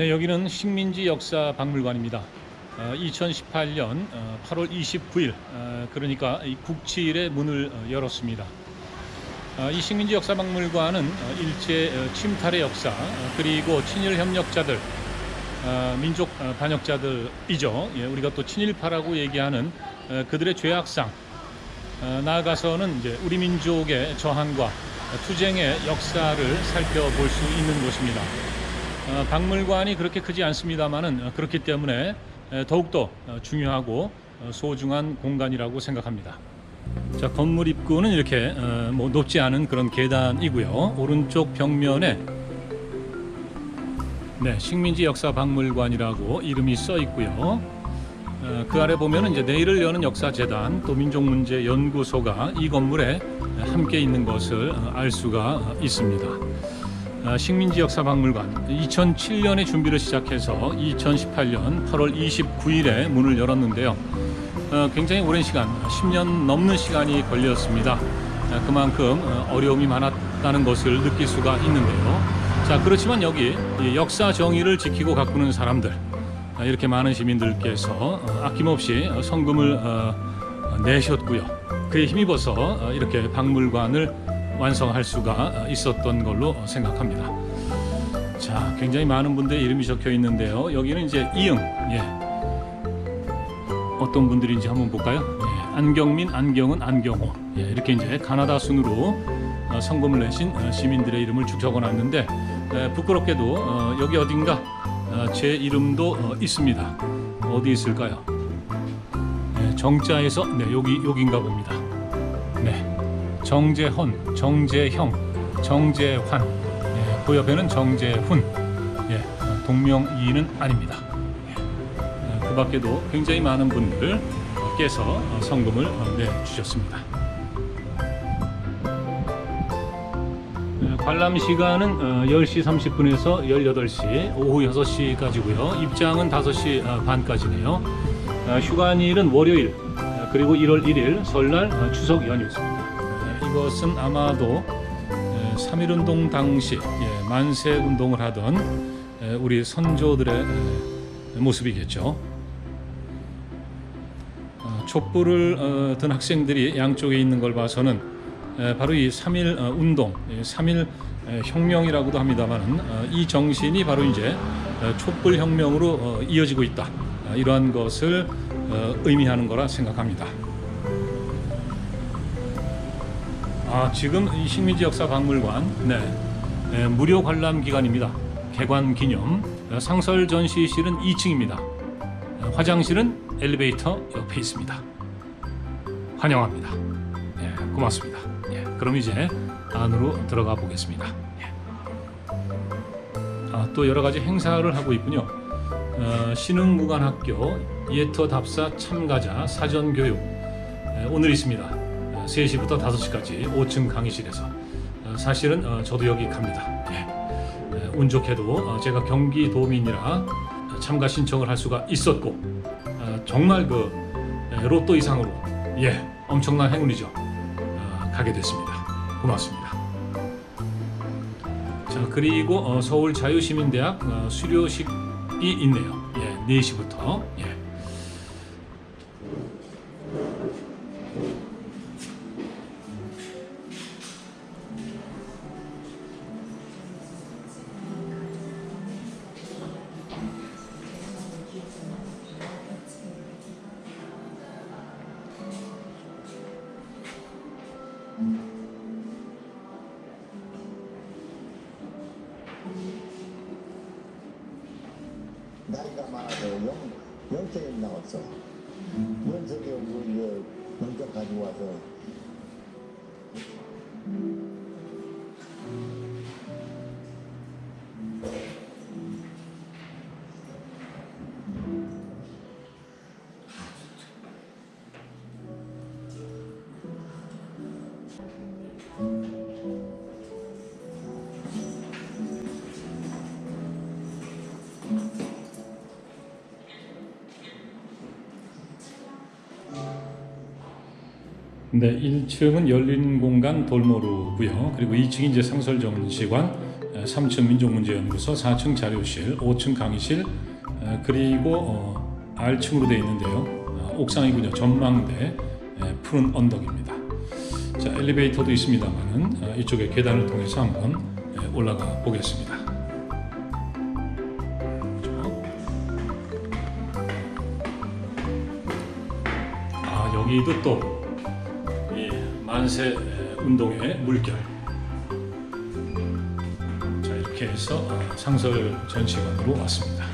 네, 여기는 식민지 역사 박물관입니다. 2018년 8월 29일, 그러니까 이 국치일에 문을 어, 열었습니다. 어, 이 식민지 역사 박물관은 어, 일제 어, 침탈의 역사 어, 그리고 친일 협력자들, 어, 민족 어, 반역자들이죠. 예, 우리가 또 친일파라고 얘기하는 어, 그들의 죄악상, 어, 나아가서는 이제 우리 민족의 저항과 투쟁의 역사를 살펴볼 수 있는 곳입니다. 어, 박물관이 그렇게 크지 않습니다만은 어, 그렇기 때문에 에, 더욱더 어, 중요하고 어, 소중한 공간이라고 생각합니다. 자 건물 입구는 이렇게 어, 뭐 높지 않은 그런 계단이고요. 오른쪽 벽면에 네 식민지 역사 박물관이라고 이름이 써 있고요. 어, 그 아래 보면은 이제 내일을 여는 역사 재단 또 민족문제 연구소가 이 건물에 함께 있는 것을 어, 알 수가 있습니다. 아, 식민지 역사 박물관 2007년에 준비를 시작해서 2018년 8월 29일에 문을 열었는데요. 어, 굉장히 오랜 시간, 10년 넘는 시간이 걸렸습니다. 아, 그만큼 어, 어려움이 많았다는 것을 느낄 수가 있는데요. 자, 그렇지만 여기 이 역사 정의를 지키고 가꾸는 사람들, 아, 이렇게 많은 시민들께서 어, 아낌없이 어, 성금을 내셨고요. 그에 힘입어서 어, 이렇게 박물관을 완성할 수가 있었던 걸로 생각합니다. 자, 굉장히 많은 분들의 이름이 적혀 있는데요. 여기는 이제 이응, 예. 어떤 분들인지 한번 볼까요? 예, 안경민, 안경은, 안경호. 예, 이렇게 이제 가나다 순으로 어, 성금을 내신 어, 시민들의 이름을 쭉 적어놨는데 에, 부끄럽게도 어, 여기 어딘가 어, 제 이름도 어, 있습니다. 어디 있을까요? 예, 정자에서 네 여기 여기인가 봅니다. 네. 정재헌, 정재형, 정재환, 예, 그 옆에는 정재훈, 예, 어, 동명이인은 아닙니다. 예, 어, 그 밖에도 굉장히 많은 분들께서 어, 성금을 어, 내주셨습니다. 예, 관람 시간은 어, 10시 30분에서 18시, 오후 6시까지고요. 입장은 5시 어, 반까지네요. 어, 휴관일은 월요일, 어, 그리고 1월 1일 설날 어, 추석 연휴입니다. 예, 이것은 아마도 3.1운동 당시 예, 만세 운동을 하던 예, 우리 선조들의 예, 모습이겠죠. 어, 촛불을 어, 든 학생들이 양쪽에 있는 걸 봐서는 에, 바로 이 3.1 어, 운동, 3.1 혁명이라고도 합니다만 이 정신이 바로 이제 어, 촛불 혁명으로 어, 이어지고 있다. 어, 이러한 것을 어, 의미하는 거라 생각합니다. 아, 지금 이 식민지 역사 박물관 네, 에, 무료 관람 기간입니다. 개관 기념 어, 상설 전시실은 2층입니다. 어, 화장실은 엘리베이터 옆에 있습니다. 환영합니다. 예, 고맙습니다. 예, 그럼 이제 안으로 들어가 보겠습니다. 예. 아, 또 여러 가지 행사를 하고 있군요. 어, 신흥무관학교 예터 답사 참가자 사전 교육 예, 오늘 있습니다. 어, 3시부터 5시까지 5층 강의실에서 어, 사실은 어, 저도 여기 갑니다. 예. 예, 운 좋게도 어, 제가 경기도민이라 참가 신청을 할 수가 있었고 어, 정말 그 예, 로또 이상으로 예 엄청난 행운이죠. 어, 가게 됐습니다. 고맙습니다. 자 그리고 어, 서울 자유시민대학 어, 수료식이 있네요. 예 4시부터 예. 나이가 많아서 영, 영적이 나왔어. 연석이 우리 영적 가지고 와서 네, 1층은 열린 공간 돌모루고요. 그리고 2층이 이제 상설 전시관, 3층 민족문제연구소, 4층 자료실, 5층 강의실, 에, 그리고 어, R층으로 되어 있는데요. 어, 옥상이군요. 전망대, 에, 푸른 언덕입니다. 자, 엘리베이터도 있습니다만은 어, 이쪽에 계단을 통해서 한번 에, 올라가 보겠습니다. 쭉. 아, 여기도 또이 만세 에, 운동의 물결. 자 이렇게 해서 어, 상설 전시관으로 왔습니다.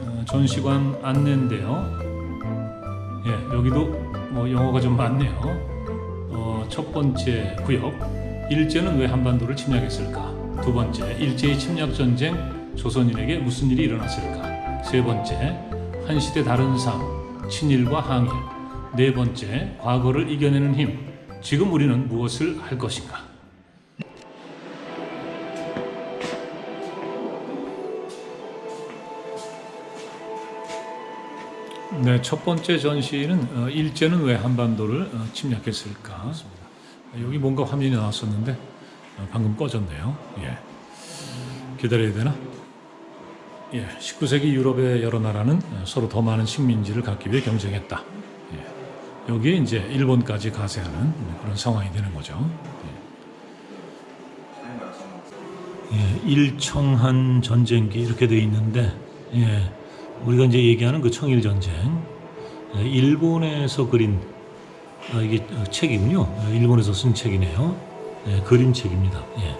어, 전시관 안내인데요. 예, 여기도 뭐 영어가 좀 많네요. 어, 첫 번째 구역 일제는 왜 한반도를 침략했을까? 두 번째 일제의 침략 전쟁 조선인에게 무슨 일이 일어났을까? 세 번째 한 시대 다른 삶 친일과 항일 네 번째 과거를 이겨내는 힘 지금 우리는 무엇을 할 것인가? 네, 첫 번째 전시는 어, 일제는 왜 한반도를 어, 침략했을까? 여기 뭔가 화면이 나왔었는데 어, 방금 꺼졌네요. 예. 기다려야 되나? 예, 19세기 유럽의 여러 나라는 어, 서로 더 많은 식민지를 갖기 위해 경쟁했다. 예. 여기에 이제 일본까지 가세하는 그런 상황이 되는 거죠. 예. 예, 일청한 전쟁기 이렇게 돼 있는데, 예, 우리가 이제 얘기하는 그 청일 전쟁, 예, 일본에서 그린 아, 이게 어, 책이군요. 어, 일본에서 쓴 책이네요. 예, 그림책입니다. 예.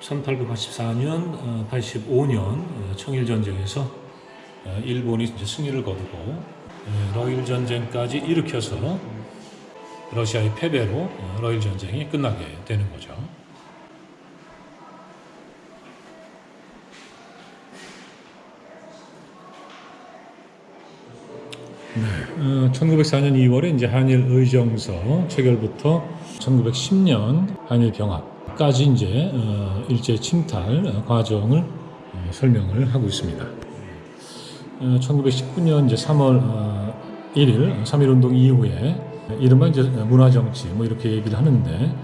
1884년, 85년 청일 전쟁에서 어, 일본이 승리를 거두고 어, 러일 전쟁까지 일으켜서 러시아의 패배로 어, 러일 전쟁이 끝나게 되는 거죠. 네, 1904년 2월에 이제 한일 의정서 체결부터 1910년 한일 병합 까지 이제 어, 일제 침탈 어, 과정을 어, 설명을 하고 있습니다. 어, 1919년 이제 3월 어, 1일 3.1 운동 이후에 이른바 이제 문화 정치 뭐 이렇게 얘기를 하는데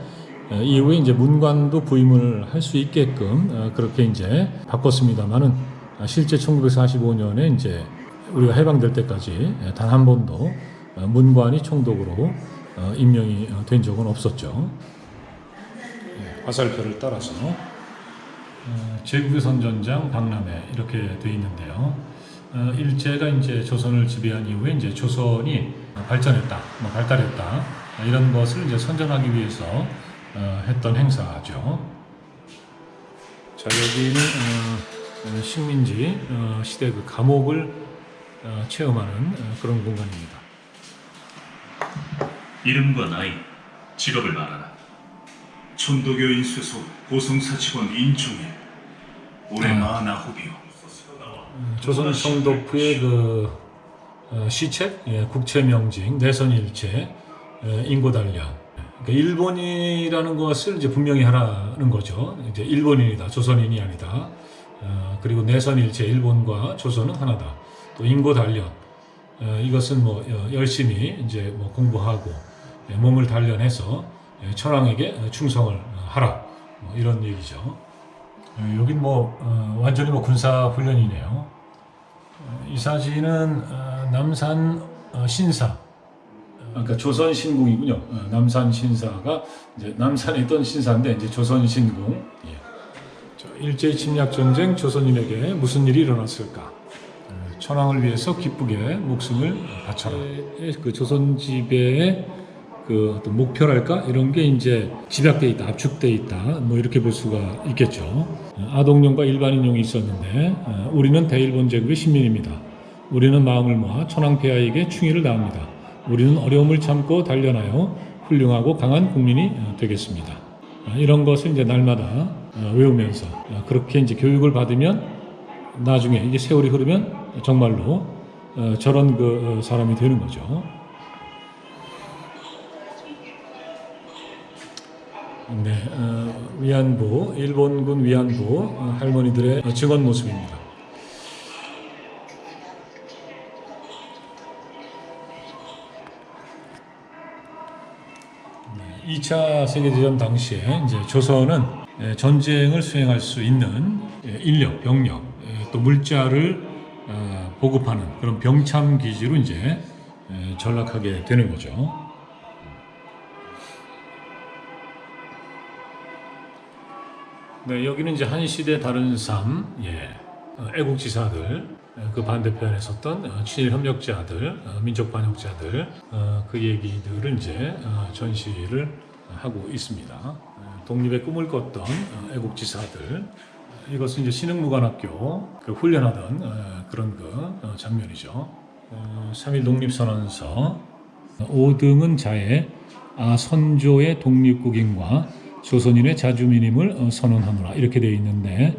어, 이후에 이제 문관도 부임을 할 수 있게끔 어, 그렇게 이제 바꿨습니다만은 아, 실제 1945년에 이제 우리가 해방될 때까지 단 한 번도 어, 문관이 총독으로 어, 임명이 어, 된 적은 없었죠. 예, 화살표를 따라서 어, 제국의 선전장 박람회 이렇게 돼 있는데요. 어, 일제가 이제 조선을 지배한 이후에 이제 조선이 발전했다, 뭐 발달했다 어, 이런 것을 이제 선전하기 위해서 어, 했던 행사죠. 자 여기는 어, 어, 식민지 어, 시대 그 감옥을 어, 체험하는 어, 그런 공간입니다. 이름과 나이, 직업을 말하라. 천도교인 수소 고성사직원 인종일 올해 아. 마나호비요. 조선 성독부의 그 어, 시책, 예, 국채명징, 내선일체, 예, 인고단련. 그러니까 일본이라는 것을 이제 분명히 하라는 거죠. 이제 일본인이다, 조선인이 아니다. 어, 그리고 내선일체, 일본과 조선은 하나다. 또 인고단련. 어, 이것은 뭐 어, 열심히 이제 뭐 공부하고 예, 몸을 단련해서 예, 천황에게 어, 충성을 어, 하라. 뭐 이런 얘기죠. 어, 여긴 뭐 어, 완전히 뭐 군사 훈련이네요. 어, 이 사진은 어, 남산 어, 신사. 어, 그러니까 조선 신궁이군요. 어, 남산 신사가 이제 남산에 있던 신사인데 이제 조선 신궁. 예. 자, 일제 침략 전쟁 조선인에게 무슨 일이 일어났을까? 어, 천황을 위해서 기쁘게 목숨을 바쳐라. 예, 그 조선 지배의 그 어떤 목표랄까 이런 게 이제 집약돼 있다, 압축돼 있다, 뭐 이렇게 볼 수가 있겠죠. 어, 아동용과 일반인용이 있었는데 어, 우리는 대일본 제국의 시민입니다. 우리는 마음을 모아 천황폐하에게 충의를 다합니다. 우리는 어려움을 참고 단련하여 훌륭하고 강한 국민이 어, 되겠습니다. 어, 이런 것을 이제 날마다 어, 외우면서 어, 그렇게 이제 교육을 받으면 나중에 이제 세월이 흐르면 정말로 어, 저런 그 어, 사람이 되는 거죠. 네, 어, 위안부, 일본군 위안부 어, 할머니들의 증언 모습입니다. 네, 2차 세계대전 당시에 이제 조선은 예, 전쟁을 수행할 수 있는 예, 인력, 병력, 예, 또 물자를 어, 보급하는 그런 병참 기지로 이제 전락하게 되는 거죠. 네, 여기는 이제 한 시대 다른 삶, 예, 어, 애국지사들, 어, 그 반대편에 섰던 어, 친일 협력자들, 어, 민족 반역자들, 어, 그 얘기들을 이제 어, 전시를 하고 있습니다. 어, 독립의 꿈을 꿨던 어, 애국지사들, 어, 이것은 이제 신흥무관학교 그 훈련하던 어, 그런 그 어, 장면이죠. 어, 3.1 독립선언서 5등은 자해 아 선조의 독립국인과 조선인의 자주민임을 어, 선언하노라 이렇게 되어 있는데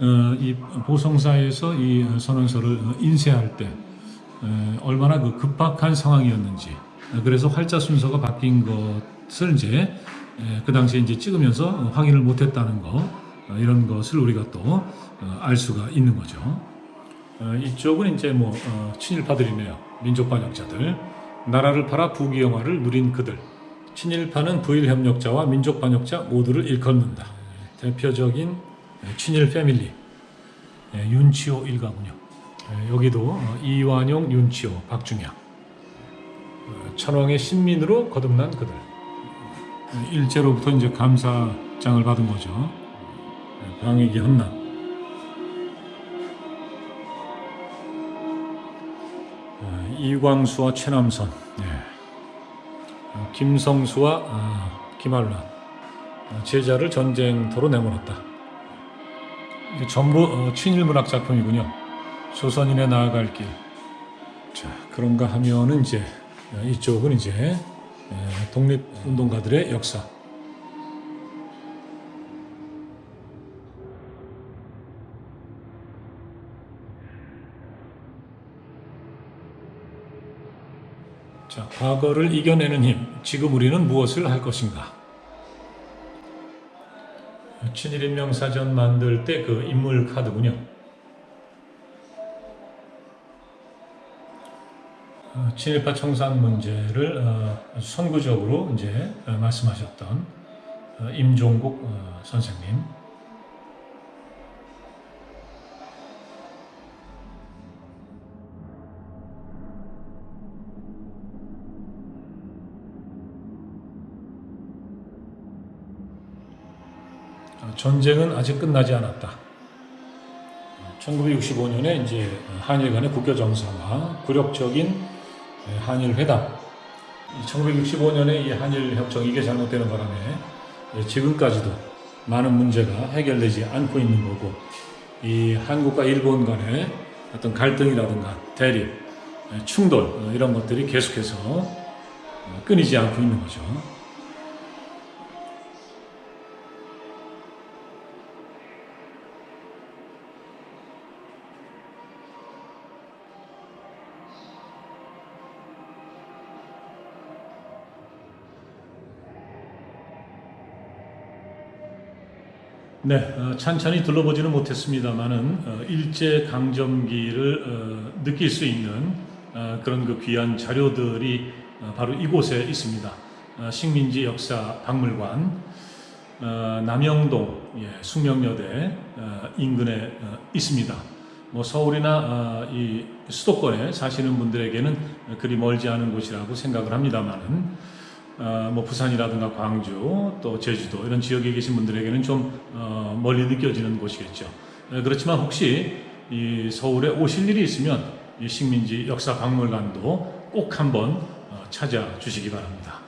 어, 이 보성사에서 이 선언서를 어, 인쇄할 때 어, 얼마나 그 급박한 상황이었는지 어, 그래서 활자 순서가 바뀐 것을 이제 에, 그 당시에 이제 찍으면서 어, 확인을 못했다는 거 어, 이런 것을 우리가 또 알 수가 있는 거죠. 어, 이쪽은 이제 뭐 어, 친일파들이네요. 민족 반역자들. 나라를 팔아 부귀영화를 누린 그들. 친일파는 부일 협력자와 민족 반역자 모두를 일컫는다. 대표적인 친일 패밀리 예, 윤치호 일가군요. 예, 여기도 어, 이완용, 윤치호, 박중양. 어, 천황의 신민으로 거듭난 그들. 어, 일제로부터 이제 감사장을 받은 거죠. 예, 방위기 헌납. 어, 이광수와 최남선, 예. 어, 김성수와 어, 김한란 어, 제자를 전쟁터로 내몰았다. 전부 어, 친일문학 작품이군요. 조선인의 나아갈 길. 자 그런가 하면은 이제 어, 이쪽은 이제 에, 독립운동가들의 역사. 자, 과거를 이겨내는 힘. 지금 우리는 무엇을 할 것인가? 친일인명사전 만들 때 그 인물 카드군요. 어, 친일파 청산 문제를 어, 선구적으로 이제 어, 말씀하셨던 어, 임종국 어, 선생님. 전쟁은 아직 끝나지 않았다. 1965년에 이제 한일 간의 국교 정상화, 굴욕적인 한일 회담. 1965년에 이 한일 협정 이게 잘못되는 바람에 지금까지도 많은 문제가 해결되지 않고 있는 거고, 이 한국과 일본 간의 어떤 갈등이라든가 대립, 충돌 어, 이런 것들이 계속해서 어, 끊이지 않고 있는 거죠. 네, 어, 찬찬히 둘러보지는 못했습니다만은 어, 일제 강점기를 어, 느낄 수 있는 어, 그런 그 귀한 자료들이 어, 바로 이곳에 있습니다. 어, 식민지 역사 박물관, 어, 남영동 예, 숙명여대 어, 인근에 어, 있습니다. 뭐 서울이나 어, 이 수도권에 사시는 분들에게는 그리 멀지 않은 곳이라고 생각을 합니다만은 어, 뭐 부산이라든가 광주 또 제주도 이런 지역에 계신 분들에게는 좀 어, 멀리 느껴지는 곳이겠죠. 어, 그렇지만 혹시 이 서울에 오실 일이 있으면 이 식민지 역사 박물관도 꼭 한번 어, 찾아주시기 바랍니다.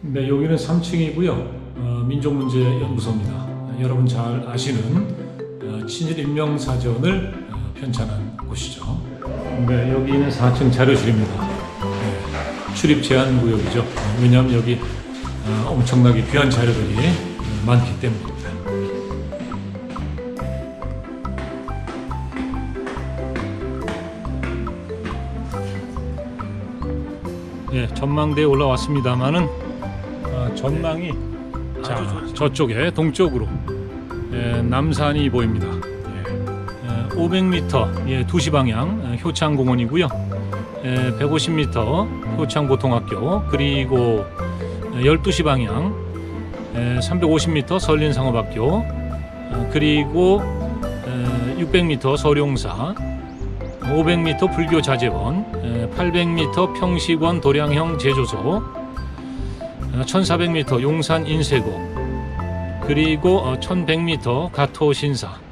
네, 여기는 3층이고요. 어, 민족문제연구소입니다. 어, 여러분 잘 아시는 어, 친일 인명사전을 어, 편찬한 곳이죠. 네, 여기는 4층 자료실입니다. 네, 출입 제한 구역이죠. 어, 왜냐하면 여기 어, 엄청나게 귀한 자료들이 어, 많기 때문입니다. 예, 전망대에 올라왔습니다만은 아, 전망이 자, 저쪽에 동쪽으로 예, 남산이 보입니다. 예, 500m 예, 2시 방향 예, 효창공원이고요. 예, 150m 효창보통학교 그리고 12시 방향 350m 설린상업학교 어, 그리고 600m 서룡사 500m 불교자재원 800m 평식원 도량형 제조소 1400m 용산 인쇄고 그리고 1100m 가토신사